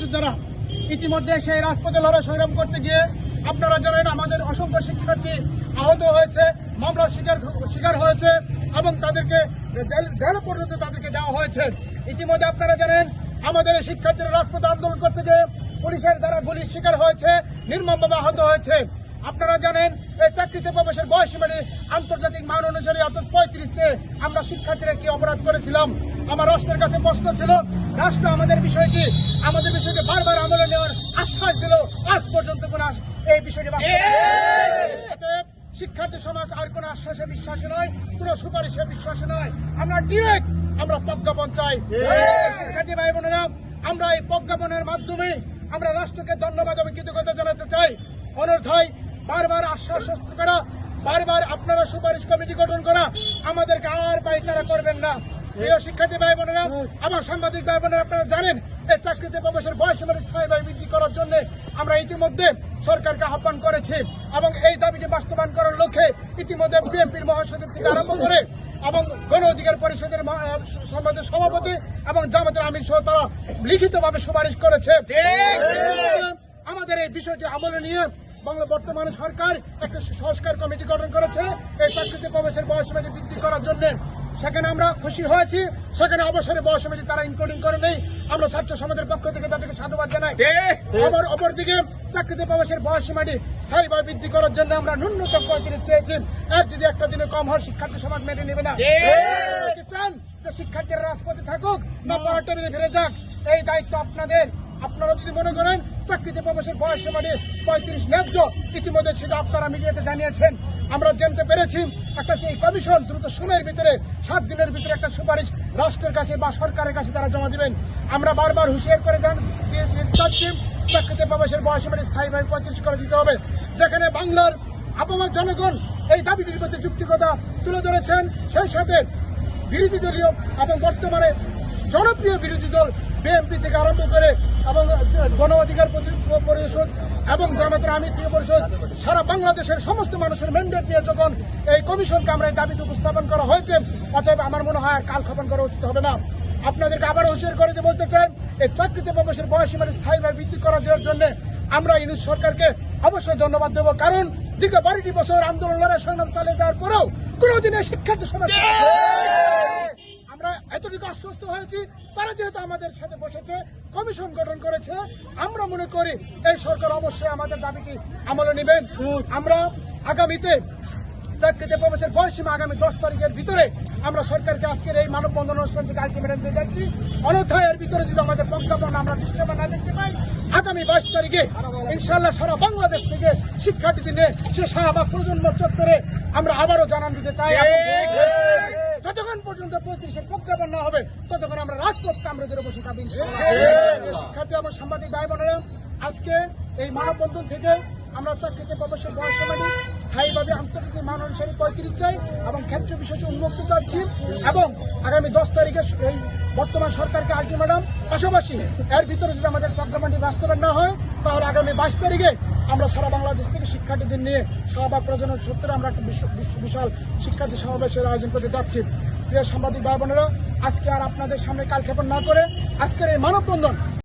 মুক্তিযোদ্ধারা ইতিমধ্যে সেই রাজপথে লড়াই সংগ্রাম করতে গিয়ে আপনারা জানেন আমাদের অসংখ্য শিক্ষার্থী আহত হয়েছে মামলার শিকার শিকার হয়েছে এবং তাদেরকে জেল- পর্যন্ত তাদেরকে দেওয়া হয়েছে। ইতিমধ্যে আপনারা জানেন আমাদের এই শিক্ষার্থীরা রাজপথে আন্দোলন করতে গিয়ে পুলিশের দ্বারা গুলির শিকার হয়েছে, নির্মমভাবে আহত হয়েছে। আপনারা জানেন এই চাকরিতে প্রবেশের বয়স মানে আন্তর্জাতিক মান অনুসারে অর্থাৎ পঁয়ত্রিশ আমরা শিক্ষার্থীরা কি অপরাধ করেছিলাম? আমার রাষ্ট্রের কাছে প্রশ্ন ছিল, রাষ্ট্র আমাদের বিষয়টি আমাদের বিষয়টি বারবার আমলে নেওয়ার আশ্বাস দিল। আজ পর্যন্ত কোন এই বিষয়টি শিক্ষার্থী সমাজ আর কোন আশ্বাসে বিশ্বাসী নয়, কোন সুপারিশে বিশ্বাসী নয়। আমরা ডিরেক্ট আমরা প্রজ্ঞাপন চাই। শিক্ষার্থী ভাই বোনেরা, আমরা এই প্রজ্ঞাপনের মাধ্যমে আমরা রাষ্ট্রকে ধন্যবাদ এবং কৃতজ্ঞতা জানাতে চাই। অনর্থয় বারবার আশ্বাস করা বারবার আপনারা সুপারিশ কমিটি গঠন করা আমাদেরকে আর পাইকারা করবেন না। প্রিয় শিক্ষার্থী ভাই বোনেরা আমার সাংবাদিক ভাই বোনেরা আপনারা জানেন এই চাকরিতে প্রবেশের বয়স স্থায়ী স্থায়ীভাবে বৃদ্ধি করার জন্য আমরা ইতিমধ্যে সরকারকে আহ্বান করেছি এবং এই দাবিটি বাস্তবায়ন করার লক্ষ্যে ইতিমধ্যে বিএনপির মহাসচিব থেকে আরম্ভ করে এবং গণ অধিকার পরিষদের সম্বন্ধে সভাপতি এবং জামাতের আমির সহ তারা লিখিতভাবে সুপারিশ করেছে। আমাদের এই বিষয়টি আমলে নিয়ে বাংলা বর্তমানে সরকার একটা সংস্কার কমিটি গঠন করেছে। এই চাকরিতে প্রবেশের বয়সীমাটি বৃদ্ধি করার জন্য সেখানে আমরা খুশি হয়েছি। সেখানে অবসরে বয়সীমাটি তারা ইনক্লুডিং করে নেই। আমরা ছাত্র সমাজের পক্ষ থেকে তাদেরকে সাধুবাদ জানাই। আবার অপরদিকে চাকরিতে প্রবেশের বয়সীমাটি স্থায়ীভাবে বৃদ্ধি করার জন্য আমরা ন্যূনতম পঁয়ত্রিশ চেয়েছি। আর যদি একটা দিনে কম হয় শিক্ষার্থী সমাজ মেনে নেবে না। চান যে শিক্ষার্থীরা রাজপথে থাকুক না। পড়ার টেবিলে ফিরে যাক? এই দায়িত্ব আপনাদের। আপনারা যদি মনে করেন, চাকরিতে প্রবেশের বয়স মানে পঁয়ত্রিশ ন্যায্য, ইতিমধ্যে সেটা আপনারা মিডিয়াতে জানিয়েছেন। আমরা জানতে পেরেছি, একটা সেই কমিশন দ্রুত সময়ের ভিতরে, সাত দিনের ভিতরে একটা সুপারিশ রাষ্ট্রের কাছে বা সরকারের কাছে তারা জমা দিবেন। আমরা বারবার হুঁশিয়ার করে চাচ্ছি চাকরিতে প্রবেশের বয়স মানে স্থায়ীভাবে পঁয়ত্রিশ করে দিতে হবে। যেখানে বাংলার আপামর জনগণ এই দাবিটির মধ্যে যুক্তিকতা তুলে ধরেছেন। সেই সাথে বিরোধী দলীয় এবং বর্তমানে জনপ্রিয় বিরোধী দল বিএনপি থেকে আরম্ভ করে এবং গণ অধিকার পরি- পরিষদ এবং জামাতের থেকে পরিষদ সারা বাংলাদেশের সমস্ত মানুষের ম্যান্ডেট নিয়ে যখন এই কমিশনকে আমরা এই দাবিতে উপস্থাপন করা হয়েছে, অতএব আমার মনে হয় কাল ক্ষেপণ করা উচিত হবে না। আপনাদেরকে আবারও হুঁশিয়ার করে বলতে চাই, এই চাকরিতে প্রবেশের বয়স সীমার স্থায়ীভাবে বৃদ্ধি করা দেওয়ার জন্য আমরা ইউনুস সরকারকে অবশ্যই ধন্যবাদ দেবো। কারণ দীর্ঘ বারোটি বছর আন্দোলন লড়াই সংগ্রাম চালিয়ে যাওয়ার পরেও কোনোদিন এই শিক্ষার্থী সমাজ আমরা এতটুকু আশ্বস্ত হয়েছি তারা যেহেতু আমাদের সাথে বসেছে কমিশন গঠন করেছে আমরা মনে করি এই সরকার অবশ্যই আমাদের দাবিটি আমলে নেবেন আমরা আগামীতে চাকরিতে প্রবেশের বয়সীমা আগামী দশ তারিখের ভিতরে আমরা সরকারকে আজকের এই মানববন্ধন অনুষ্ঠান থেকে আলটিমেটাম দিয়ে যাচ্ছি অন্যথায় এর ভিতরে যদি আমাদের প্রজ্ঞাপন আমরা দৃশ্যমান না দেখতে পাই আগামী বাইশ তারিখে ইনশাল্লাহ সারা বাংলাদেশ থেকে শিক্ষার্থী নিয়ে সে শাহবাগ প্রজন্ম চত্বরে আমরা আবারও জানান দিতে চাই যতক্ষণ পর্যন্ত পঁয়ত্রিশের প্রজ্ঞাপন না হবে ততক্ষণ আমরা রাজপথ কামড়ে ধরে বসে ইনশাআল্লাহ। শিক্ষার্থী এবং সাংবাদিক ভাই বোনেরা আজকে এই মানববন্ধন থেকে আমরা চাকরিতে প্রবেশের বয়স সমাধি স্থায়ীভাবে আন্তর্জাতিক মান অনুসারে পঁয়ত্রিশ চাই এবং ক্ষেত্র বিশেষ উন্মুক্ত চাচ্ছি এবং আগামী দশ তারিখে এই বর্তমান সরকারকে আলটিমেটাম পাশাপাশি এর ভিতরে যদি আমাদের প্রজ্ঞাপনটি বাস্তবায়ন না হয় তাহলে আগামী বাইশ তারিখে আমরা সারা বাংলাদেশ থেকে শিক্ষার্থীদের নিয়ে শাহবাগ প্রজনন সত্তরে আমরা একটা বিশাল শিক্ষার্থী সমাবেশের আয়োজন করতে যাচ্ছি। প্রিয় সাংবাদিক ভাই বোনেরা আজকে আর আপনাদের সামনে কালক্ষেপণ না করে আজকের এই মানববন্ধন